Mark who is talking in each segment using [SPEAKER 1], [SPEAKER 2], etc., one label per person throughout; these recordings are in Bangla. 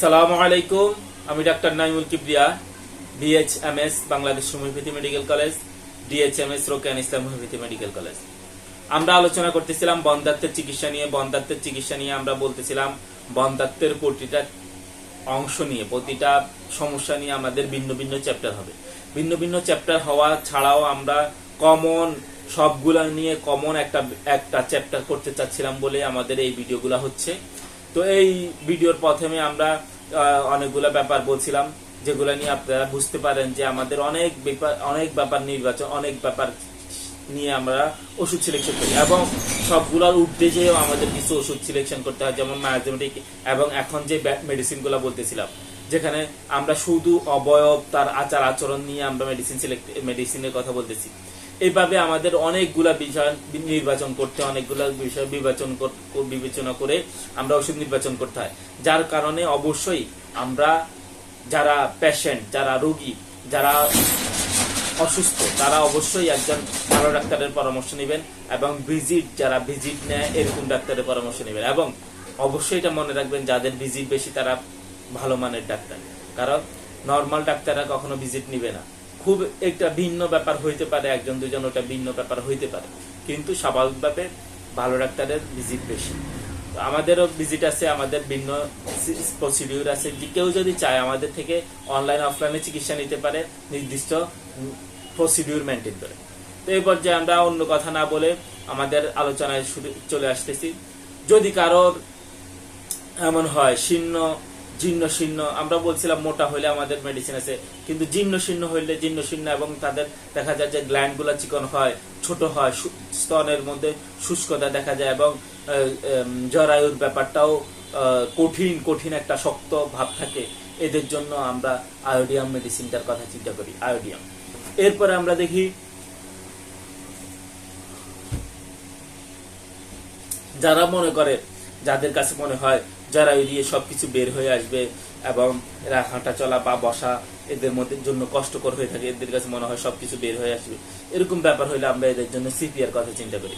[SPEAKER 1] সালামু আলাইকুম, আমি doctor Naimul Kibria BHMS Bangladesh homeopathy medical college DHMS Rokon Islam homeopathy medical college. আমরা আলোচনা করতেছিলাম বন্ধাত্বের চিকিৎসা নিয়ে বন্ধাত্বের চিকিৎসা নিয়ে আমরা বলতেছিলাম বন্ধাত্বের প্রতিটা অংশ নিয়ে, প্রতিটা সমস্যা নিয়ে আমাদের ভিন্ন ভিন্ন চ্যাপ্টার হবে। ভিন্ন ভিন্ন চ্যাপ্টার হওয়া ছাড়াও আমরা কমন সবগুলা নিয়ে কমন একটা একটা চ্যাপ্টার করতে চাচ্ছিলাম বলে আমাদের এই ভিডিওগুলো হচ্ছে। তো এই ভিডিওর প্রথমে আমরা অনেকগুলো ব্যাপার বলছিলাম, যেগুলো নিয়ে আপনারা বুঝতে পারেন যে আমাদের অনেক ব্যাপার অনেক ব্যাপার নির্বাচন, অনেক ব্যাপার নিয়ে আমরা ওষুধ সিলেকশন করি এবং সবগুলোর উদ্দেশ্যেও আমাদের কিছু ওষুধ সিলেকশন করতে হয়, যেমন মায়াজমেটিক এবং এখন যে মেডিসিনগুলা বলতেছিলাম, যেখানে আমরা শুধু অবয়ব, তার আচার আচরণ নিয়ে আমরা মেডিসিন সিলেক্ট মেডিসিনের কথা বলতেছি। এইভাবে আমাদের অনেকগুলা বিষয় নির্বাচন করতে, অনেকগুলা বিষয় বিবেচন বিবেচনা করে আমরা ওষুধ নির্বাচন করতে হয়। যার কারণে অবশ্যই আমরা যারা পেশেন্ট যারা রোগী, যারা অসুস্থ, তারা অবশ্যই একজন ভালো ডাক্তারের পরামর্শ নেবেন এবং ভিজিট যারা ভিজিট নেয়, এরকম ডাক্তারের পরামর্শ নেবেন। এবং অবশ্যই এটা মনে রাখবেন, যাদের ভিজিট বেশি, তারা ভালো মানের ডাক্তার। কারণ নর্মাল ডাক্তাররা কখনো ভিজিট নিবে না। খুব একটা ভিন্ন ব্যাপার হইতে পারে, একজন দুজন ওটা ভিন্ন ব্যাপার হইতে পারে। কিন্তু স্বাভাবিকভাবে ভালো ডাক্তারের ভিজিট বেশি। আমাদেরও ভিজিট আছে, আমাদের ভিন্ন প্রসিডিউর আছে। যে কেউ যদি চায় আমাদের থেকে অনলাইন অফলাইনে চিকিৎসা নিতে পারে, নির্দিষ্ট প্রসিডিউর মেনটেন করে। তো এই পর্যায়ে আমরা অন্য কথা না বলে আমাদের আলোচনায় চলে আসতেছি। যদি কারোর এমন হয়, শীর্ণ জীর্ণ শীর্ণ আমরা বলছিলাম মোটা হইলে আমাদের মেডিসিন আছে, কিন্তু জীর্ণ শীর্ণ হইলে জীর্ণ শীর্ণ এবং তাদের দেখা যায় যে গ্ল্যান্ডগুলা চিকন হয়, ছোট হয় স্তনের মধ্যে শুষ্কতা দেখা যায় এবং জরায়ুর ব্যাপারটাও কঠিন কঠিন একটা শক্ত ভাব থাকে। এদের জন্য আমরা আয়োডিয়াম মেডিসিনটার কথা চিন্তা করি আয়োডিয়াম এরপরে আমরা দেখি, যারা মনে করে যাদের কাছে মনে হয় যারা দিয়ে সবকিছু বের হয়ে আসবে এবং এরা হাঁটা চলা বা বসা এদের মধ্যে জন্য কষ্টকর হয়ে থাকে, এদের কাছে মনে হয় সবকিছু বের হয়ে আসবে। এরকম ব্যাপার হলে আমরা এদের জন্য সিপিআর কথা চিন্তা করি।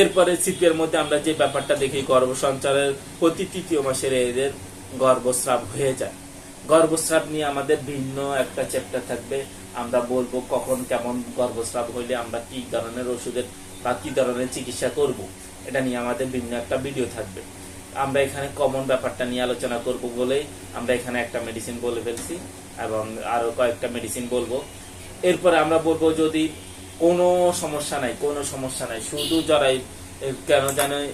[SPEAKER 1] এরপরে সিপিআর মধ্যে আমরা যে ব্যাপারটা দেখি গর্ভ সঞ্চারের প্রতি তৃতীয় মাসের এদের গর্ভস্রাব হয়ে যায়। গর্ভস্রাব নিয়ে আমাদের ভিন্ন একটা চ্যাপ্টার থাকবে। আমরা বলব কখন কেমন গর্ভস্রাব হইলে আমরা কি ধরনের ওষুধের বা কি ধরনের চিকিৎসা করব। এটা নিয়ে আমাদের ভিন্ন একটা ভিডিও থাকবে। আমরা এখানে কমন ব্যাপারটা নিয়ে আলোচনা করব বলেই আমরা এখানে একটা মেডিসিন বলে ফেলছি এবং আরও কয়েকটা মেডিসিন বলব। এরপরে আমরা বলব যদি কোনো সমস্যা নাই, কোনো সমস্যা নাই, শুধু যারাই কেন জানে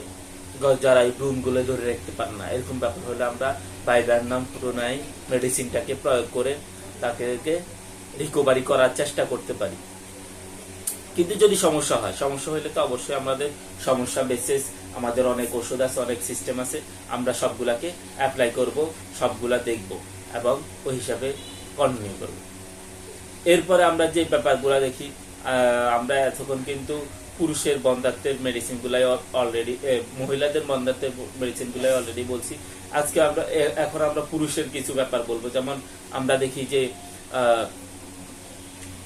[SPEAKER 1] গ- যারা গুলো ধরে রাখতে পারে না, এরকম ব্যাপার হলে আমরা বাইবার নাম পুরোনাই মেডিসিনটাকে প্রয়োগ করে তাকে রিকভারি করার চেষ্টা করতে পারি। কিন্তু যদি সমস্যা হয়, সমস্যা হলে তো অবশ্যই আমাদের সমস্যা বেসিস আমাদের অনেক ওষুধ আছে, অনেক সিস্টেম আছে, আমরা সবগুলাকে অ্যাপ্লাই করব, সবগুলা দেখব এবং ওই হিসাবে কন্টিনিউ করব। এরপরে আমরা যে ব্যাপারগুলো দেখি আমরা এতক্ষণ কিন্তু পুরুষের বন্ধাত্বের মেডিসিন গুলাই অলরেডি মহিলাদের বন্ধাত্বের মেডিসিন গুলাই অলরেডি বলছি। আজকে আমরা এখন আমরা পুরুষের কিছু ব্যাপার বলব। যেমন আমরা দেখি যে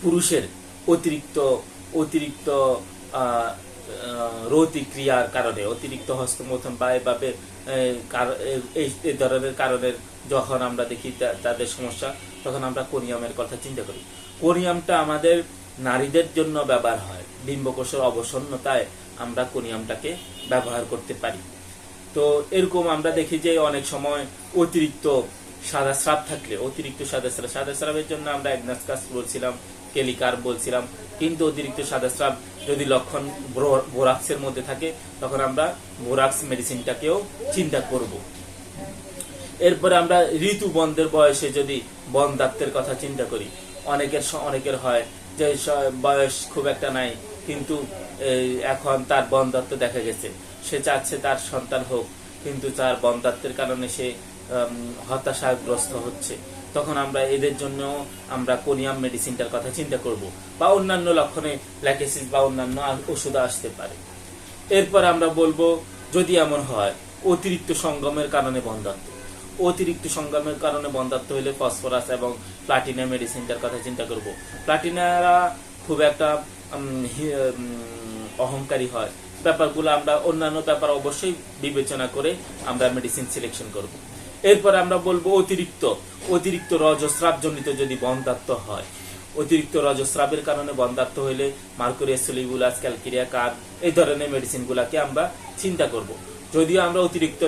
[SPEAKER 1] পুরুষের অতিরিক্ত অতিরিক্ত আহ, রতিক্রিয়ার কারণে অতিরিক্ত হস্তমথন বা এভাবে এই ধরনের কারণের যখন আমরা দেখি তাদের সমস্যা তখন আমরা কোনিয়ামের কথা চিন্তা করি। কোনিয়ামটা আমাদের নারীদের জন্য ব্যবহার হয়। ডিম্বকোষের অবসন্নতায় আমরা কোনিয়ামটাকে ব্যবহার করতে পারি। তো এরকম আমরা দেখি যে অনেক সময় অতিরিক্ত সাদা স্রাব থাকলে অতিরিক্ত সাদা স্রাব সাদা স্রাবের জন্য আমরা অ্যাগনাসকাস বলছিলাম কেলিকার বলছিলাম, কিন্তু অতিরিক্ত সাদা স্রাব যদি লক্ষণ বোরাক্সের মধ্যে থাকে, তখন আমরা বোরাক্স মেডিসিনটাকেও চিন্তা করব। এরপরে আমরা ঋতু বন্ধের বয়সে যদি বন্ধাত্বের কথা চিন্তা করি, অনেকের অনেকের হয় যে বয়স খুব একটা নাই, কিন্তু এখন তার বন্ধাত্ব দেখা গেছে। সে চাচ্ছে তার সন্তান হোক, কিন্তু তার বন্ধাত্বের কারণে সে হতাশাগ্রস্ত হচ্ছে। তখন আমরা এদের জন্য আমরা কোনিয়াম মেডিসিনটার কথা চিন্তা করব বা অন্যান্য লক্ষণে ল্যাকেসিস বা অন্যান্য ওষুধ আসতে পারে। এরপর আমরা বলব, যদি এমন হয়, অতিরিক্ত সঙ্গমের কারণে বন্ধাত্ম। অতিরিক্ত সংগ্রামের কারণে বন্ধাত্ম হলে ফসফরাস এবং প্লাটিনা মেডিসিনটার কথা চিন্তা করব। প্লাটিনারা খুব একটা অহংকারী হয়। ব্যাপারগুলো আমরা অন্যান্য ব্যাপার অবশ্যই বিবেচনা করে আমরা মেডিসিন সিলেকশন করব। এরপরে আমরা বলব অতিরিক্ত অতিরিক্ত রজস্রাব জনিত যদি বন্ধাত্ম হয়। অতিরিক্ত রজস্রাবের কারণে বন্ধাত্ম হইলে মার্কুরিয়াস সোলিবুলাস, ক্যালকিরিয়া কার এই ধরনের মেডিসিন গুলাকে আমরা চিন্তা করব। যদিও আমরা অতিরিক্ত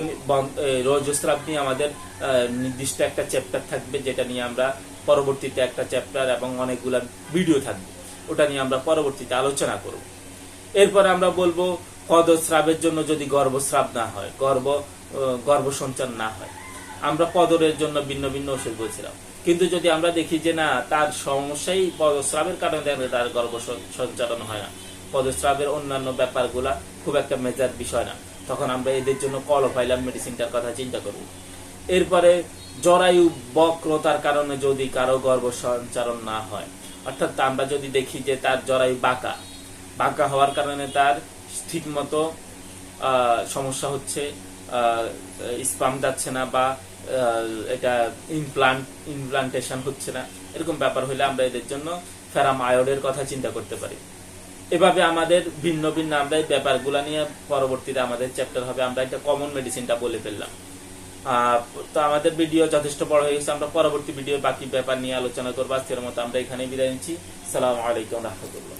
[SPEAKER 1] রজস্রাব নিয়ে আমাদের নির্দিষ্ট একটা চ্যাপ্টার থাকবে, যেটা নিয়ে আমরা পরবর্তীতে একটা চ্যাপ্টার এবং অনেকগুলা ভিডিও থাকবে। ওটা নিয়ে আমরা পরবর্তীতে আলোচনা করব। এরপরে আমরা বলব পদস্রাবের জন্য যদি গর্ভস্রাব না হয়, গর্ভ গর্ভসঞ্চার না হয় আমরা পদরের জন্য ভিন্ন ভিন্ন ওষুধ বলছিলাম। কিন্তু যদি আমরা দেখি যে না, তার সমস্যাই পদস্রাবের কারণে তার গর্ভ সঞ্চালন হয় না। পদস্রাবের অন্যান্য ব্যাপারগুলা খুব একটা মেজার বিষয় না। তখন আমরা এদের জন্য কলোফাইলাম মেডিসিনটার কথা চিন্তা করব। এরপরে জরায়ু বক্রতার কারণে যদি কারও গর্ভ সঞ্চালন না হয়, অর্থাৎ আমরা যদি দেখি যে তার জরায়ু বাঁকা বাঁকা হওয়ার কারণে তার ঠিক মতো সমস্যা হচ্ছে স্পাম যাচ্ছে না বা এটা ইমপ্লান্ট ইমপ্লান্টেশন হচ্ছে না, এরকম ব্যাপার হলে আমরা এদের জন্য ফেরাম আয়োডের কথা চিন্তা করতে পারি। এভাবে আমাদের ভিন্ন ভিন্ন আমরা এই ব্যাপারগুলা নিয়ে পরবর্তীতে আমাদের চ্যাপ্টার হবে, আমরা একটা কমন মেডিসিনটা বলে ফেললাম। তো আমাদের ভিডিও যথেষ্ট বড় হয়ে গেছে, আমরা পরবর্তী ভিডিও বাকি ব্যাপার নিয়ে আলোচনা করব। আজকের মতো আমরা এখানে বিদায় নিচ্ছি। সালাম আলাইকুম রহমতুল্লাহ।